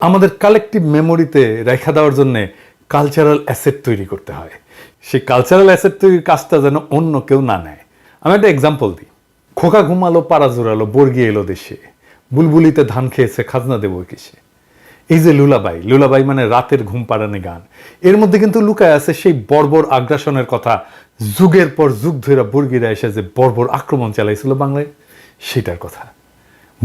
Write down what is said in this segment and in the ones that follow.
আমাদের কালেকটিভ মেমোরিতে রেখা দেওয়ার জন্য কালচারাল অ্যাসেট তৈরি করতে হয়। সেই কালচারাল অ্যাসেট তৈরির কাজটা যেন অন্য কেউ না নেয়। আমি একটা এক্সাম্পল দিই। খোকা ঘুমালো পাড়া জোরালো বর্গি এলো দেশে। বুলবুলিতে ধান খেয়েছে, খাজনা দেবো কিসে এই যে লুলাবাই লুলাবাই মানে রাতের ঘুম পাড়ানি গান। এর মধ্যে কিন্তু লুকায় আছে সেই বর্বর আগ্রাসনের কথা। যুগের পর যুগ ধরে বর্গিরা এসে যে বর্বর আক্রমণ চালাইছিল বাংলায়, সেটার কথা।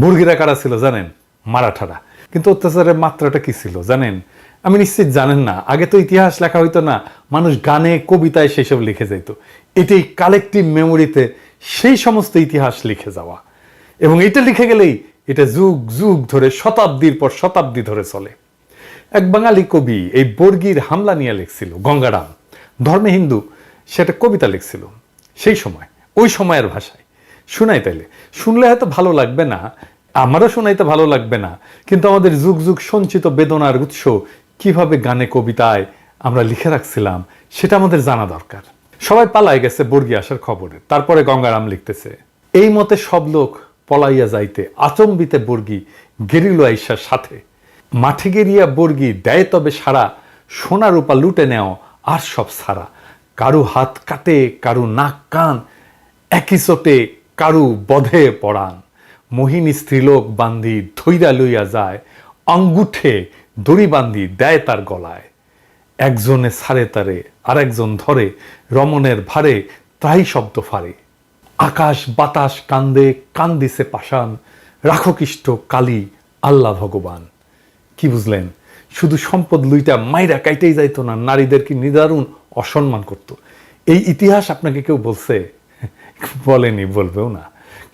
বর্গিরা কারা ছিল জানেন? মারাঠারা। কিন্তু অত্যাচারের মাত্রাটা কি ছিল? জানেন? আমি নিশ্চিত জানেন না। আগে তো ইতিহাস লেখা হইতো না, মানুষ গানে, কবিতায় সেসব লিখে যাইতো। এটাই কালেকটিভ মেমোরিতে সেই সমস্ত ইতিহাস লিখে যাওয়া। এবং এটা লিখে গেলেই এটা যুগ যুগ ধরে, শতাব্দীর পর শতাব্দী ধরে চলে। এক বাঙালি কবি এই বর্গির হামলা নিয়ে লিখছিল, গঙ্গারাম। ধর্মে হিন্দু সেটা কবিতা লিখছিল, সেই সময়, ওই সময়ের ভাষায়। শোনাই তাইলে। শুনলে হয়তো ভালো লাগবে না আমারও শোনাইতে ভালো লাগবে না, কিন্তু আমাদের যুগ যুগ সঞ্চিত বেদনার উৎস কীভাবে গানে কবিতায় আমরা লিখে রাখছিলাম, সেটা আমাদের জানা দরকার। সবাই পালায় গেছে বর্গি আসার খবরে, তারপরে গঙ্গারাম লিখতেছে। এই মতে সব লোক পলাইয়া যাইতে আচম্বিতে বর্গি গেরিল আইসার সাথে। মাঠে গেরিয়া বর্গি দেয় তবে সারা সোনা রূপা লুটে নেও আর সব সারা কারু হাত কাটে, কারু নাক কান, একই চোটে কারু বধে পড়ান মোহিনী স্ত্রীলোক বান্ধি ধৈরা লইয়া যায় অঙ্গুঠে দড়ি বান্ধি দেয় তার গলায়। একজনে ছাড়ে তারে আর একজন ধরে, রমণের ভারে তাই শব্দ ফারে আকাশ বাতাস কান্দে, কান্দিছে পাষাণ রাখো কৃষ্ট কালী, আল্লাহ ভগবান। কি বুঝলেন, শুধু সম্পদ লুইটা মাইরা কাইটেই যাইতো না নারীদেরকে নিদারুণ অসম্মান করত। এই ইতিহাস আপনাকে কেউ বলছে? বলেনি, বলবেও না।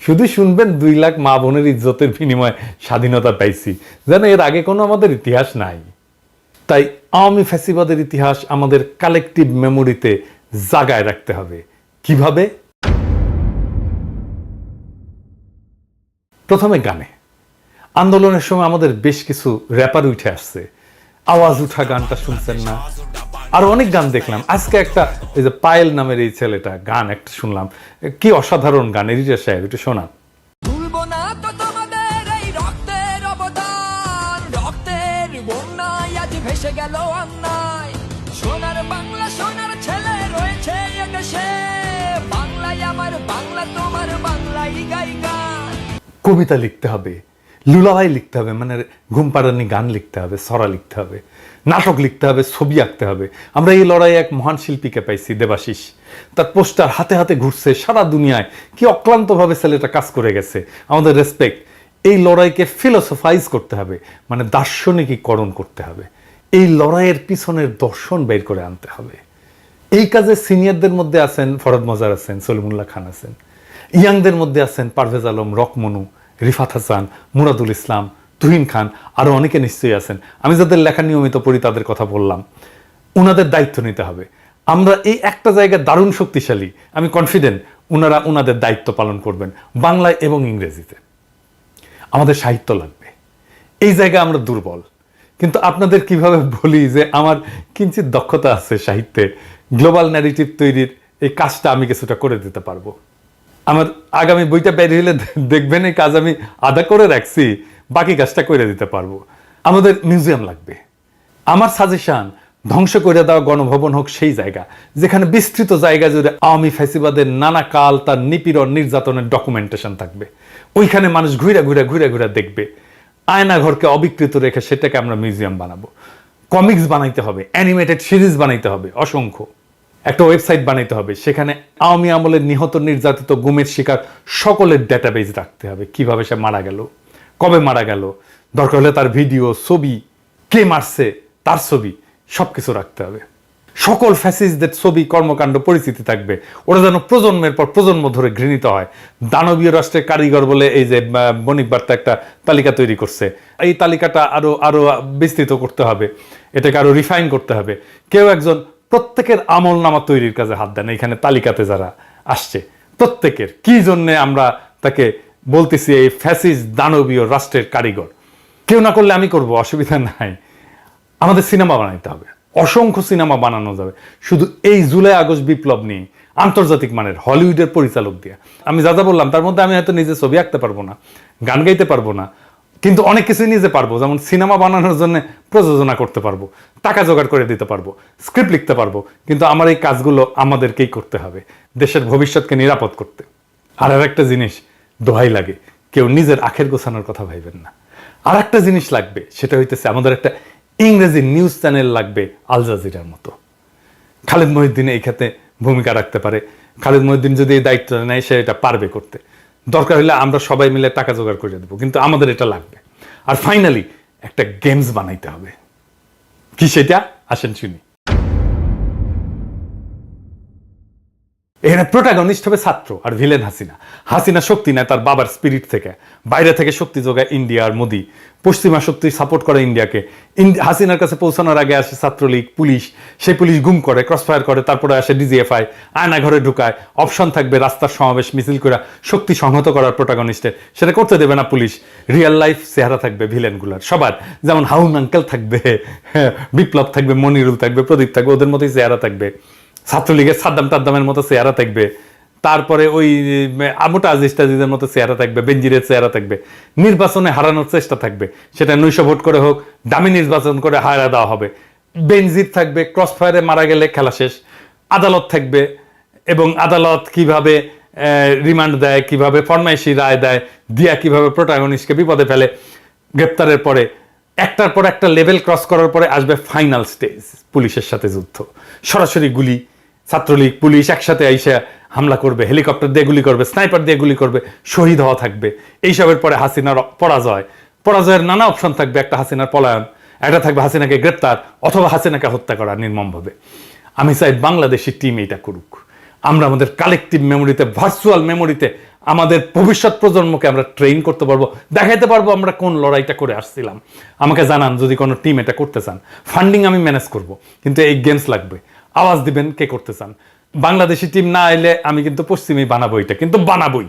শুধু শুনবেন দুই লাখ মা বোনের ইজ্জতের বিনিময়ে স্বাধীনতা পাইছি। যেন এর আগে কোনো আমাদের ইতিহাস নাই। তাই আওয়ামী ফ্যাসিবাদের ইতিহাস আমাদের কালেকটিভ মেমোরিতে জাগায় রাখতে হবে। কীভাবে? প্রথমে গানে। আন্দোলনের সময় আমাদের বেশ কিছু র্যাপার উঠে আসছে। আওয়াজ উঠা গানটা শুনছেন না? আর অনেক গান দেখলাম। আজকে একটা এই যে পায়েল নামের এই ছেলেটা গান একটা শুনলাম। কি অসাধারণ গান এরিজা সাহেব একটু শোনান। ভুলবো না তো তোমাদের এই রক্তের অবদান রক্তের বন্যায় আজ ভেসে গেল অন্যায়। সোনার বাংলা সোনার ছেলে রয়েছে এদেশে। বাংলায় আমার বাংলা তোমার বাংলাই গাই গান কবিতা লিখতে হবে। লুলাভাই লিখতে হবে মানে ঘুম পাড়ানি গান লিখতে হবে, সরা লিখতে হবে, নাটক লিখতে হবে, ছবি আঁকতে হবে। আমরা এই লড়াইয়ে এক মহান শিল্পীকে পাইছি, দেবাশিস। তার পোস্টার হাতে হাতে ঘুরছে সারা দুনিয়ায়। কি অক্লান্তভাবে ছেলেটা কাজ করে গেছে। আমাদের রেসপেক্ট এই লড়াইকে ফিলোসফাইজ করতে হবে মানে দার্শনিকীকরণ করতে হবে। এই লড়াইয়ের পিছনের দর্শন বের করে আনতে হবে। এই কাজে সিনিয়রদের মধ্যে আছেন ফরদ মজার আছেন, সলিমুল্লাহ খান আছেন। ইয়াংদের মধ্যে আছেন পারভেজ আলম, রকমনু। রিফাত হাসান, মুরাদুল ইসলাম, তুহিন খান আরও অনেকে নিশ্চয়ই আছেন। আমি যাদের লেখা নিয়মিত পড়ি, তাদের কথা বললাম। ওনাদের দায়িত্ব নিতে হবে। আমরা এই একটা জায়গায় দারুণ শক্তিশালী, আমি কনফিডেন্ট ওনারা ওনাদের দায়িত্ব পালন করবেন, বাংলায় এবং ইংরেজিতে। আমাদের সাহিত্য লাগবে। এই জায়গায় আমরা দুর্বল। কিন্তু আপনাদের কীভাবে বলি যে আমার কিঞ্চিত দক্ষতা আছে সাহিত্যে গ্লোবাল ন্যারেটিভ তৈরির, এই কাজটা আমি কিছুটা করে দিতে পারব। আমার আগামী বইটা বের হলে দেখবেন, এই কাজ আমি আদা করে রাখছি, বাকি কাজটা করে দিতে পারব। আমাদের মিউজিয়াম লাগবে। আমার সাজেশন ধ্বংস করে দেওয়া গণভবন হোক সেই জায়গা, যেখানে বিস্তৃত জায়গা জুড়ে আওয়ামী ফ্যাসিবাদের নানা কাল তার নিপীড়ন নির্যাতনের ডকুমেন্টেশন থাকবে। ওইখানে মানুষ ঘুরে ঘুরে ঘুরে ঘুরে দেখবে। আয়নাঘরকে অবিকৃত রেখে সেটাকে আমরা মিউজিয়াম বানাবো। কমিক্স বানাইতে হবে, অ্যানিমেটেড সিরিজ বানাইতে হবে, অসংখ্য। একটা ওয়েবসাইট বানাইতে হবে। সেখানে আওয়ামী আমলের নিহত নির্যাতিত গুমের শিকার সকলের ডেটাবেজ রাখতে হবে। কীভাবে সে মারা গেল? কবে মারা গেল? দরকার হলে তার ভিডিও ছবি, কে মারছে, তার ছবি সব কিছু রাখতে হবে। সকল ফ্যাসিস্টদের ছবি, কর্মকাণ্ড, পরিচিতি থাকবে। ওরা যেন প্রজন্মের পর প্রজন্ম ধরে ঘৃণিত হয়। দানবীয় রাষ্ট্রের কারিগর বলে এই যে বণিক বার্তা একটা তালিকা তৈরি করছে। এই তালিকাটা আরও আরও বিস্তৃত করতে হবে। এটাকে আরও রিফাইন করতে হবে। কেউ একজন প্রত্যেকের আমল নামা তৈরির কাজে হাত দেন এখানে তালিকাতে যারা আসছে। প্রত্যেকের, কি জন্যে আমরা তাকে বলতেছি এই ফ্যাসিস দানবীয় রাষ্ট্রের কারিগর? কেউ না করলে আমি করব, অসুবিধা নাই। আমাদের সিনেমা বানাইতে হবে, অসংখ্য সিনেমা বানানো যাবে। শুধু এই জুলাই, আগস্ট বিপ্লব নিয়ে, আন্তর্জাতিক মানের, হলিউডের পরিচালক দিয়ে। আমি যা যা বললাম, তার মধ্যে আমি হয়তো নিজে ছবি আঁকতে পারব না, গান গাইতে পারব না কিন্তু অনেক কিছুই নিজে পারব। যেমন সিনেমা বানানোর জন্য প্রযোজনা করতে পারব, টাকা জোগাড় করে দিতে পারব স্ক্রিপ্ট লিখতে পারব, কিন্তু আমার এই কাজগুলো আমাদেরকেই করতে হবে, দেশের ভবিষ্যৎকে নিরাপদ করতে। আর আর একটা জিনিস, দোহাই লাগে, কেউ নিজের আখের গোছানোর কথা ভাইবেন না। আর একটা জিনিস লাগবে, সেটা হইতেছে আমাদের একটা ইংরেজি নিউজ চ্যানেল লাগবে, আল জাজিরার মতো। খালেদ মহিউদ্দিন এই ক্ষেত্রে ভূমিকা রাখতে পারে, খালেদ মহিউদ্দিন যদি এই দায়িত্ব নেয়, সে এটা পারবে করতে। দরকার হলে আমরা সবাই মিলে টাকা জোগাড় করে দেবো, কিন্তু আমাদের এটা লাগবে। আর ফাইনালি একটা গেমস বানাইতে হবে। কি সেটা? আসেন শুনি। এখানে প্রোটাগনিস্ট হবে ছাত্র আর ভিলেন হাসিনা। হাসিনা শক্তি নেয় তার বাবার স্পিরিট থেকে। বাইরে থেকে শক্তি যোগায় ইন্ডিয়া আর মোদি। পশ্চিমা শক্তি সাপোর্ট করে ইন্ডিয়াকে। হাসিনার কাছে পৌঁছানোর আগে আসে ছাত্রলীগ, পুলিশ। সেই পুলিশ গুম করে ক্রসফায়ার করে, তারপরে আসে ডিজিএফআই আয়না ঘরে ঢুকায়। অপশন থাকবে রাস্তার সমাবেশ, মিছিল করে শক্তি সংহত করার প্রোটাগনিস্টের সেটা করতে দেবে না পুলিশ। রিয়েল লাইফ চেহারা থাকবে ভিলেনগুলার সবার। যেমন হাউন আঙ্কেল থাকবে, বিপ্লব থাকবে, মনিরুল থাকবে, প্রদীপ থাকবে, ওদের মতোই চেহারা থাকবে। ছাত্রলীগের সাদ্দাম তাদ্দামের মতো চেহারা থাকবে। তারপরে ওই আমোটা আজিজ টাজিজের মতো চেহারা থাকবে বেঞ্জিরের চেহারা থাকবে। নির্বাচনে হারানোর চেষ্টা থাকবে। সেটা নৈশ ভোট করে হোক, দামি নির্বাচন করে হারা দেওয়া হবে। বেনজির থাকবে ক্রস ফায়ারে মারা গেলে খেলা শেষ। আদালত থাকবে এবং আদালত কীভাবে রিমান্ড দেয়, কীভাবে ফরমাইশি রায় দেয়, দিয়া কীভাবে প্রোটাগনিস্টকে বিপদে ফেলে, গ্রেপ্তারের পরে একটার পর একটা লেভেল ক্রস করার পরে আসবে ফাইনাল স্টেজ, পুলিশের সাথে যুদ্ধ। সরাসরি গুলি ছাত্রলীগ, পুলিশ একসাথে আইসা হামলা করবে, হেলিকপ্টার দিয়ে গুলি করবে, স্নাইপার দিয়ে গুলি করবে, শহীদ হওয়া থাকবে। এইসবের পরে হাসিনার পরাজয়। পরাজয়ের নানা অপশন থাকবে, একটা হাসিনার পলায়ন, একটা থাকবে হাসিনাকে গ্রেপ্তার অথবা হাসিনাকে হত্যা করা নির্মমভাবে। আমি চাই বাংলাদেশি টিম এটা করুক। আমরা আমাদের কালেকটিভ মেমোরিতে ভার্চুয়াল মেমোরিতে আমাদের ভবিষ্যৎ প্রজন্মকে আমরা ট্রেন করতে পারব, দেখাইতে পারব আমরা কোন লড়াইটা করে আসছিলাম। আমাকে জানান যদি কোনো টিম এটা করতে চান। ফান্ডিং আমি ম্যানেজ করব, কিন্তু এই গেমস লাগবে। আওয়াজ দিবেন কে করতে চান? বাংলাদেশি টিম না এলে আমি কিন্তু পশ্চিমেই বানাবো এটা, কিন্তু বানাবোই।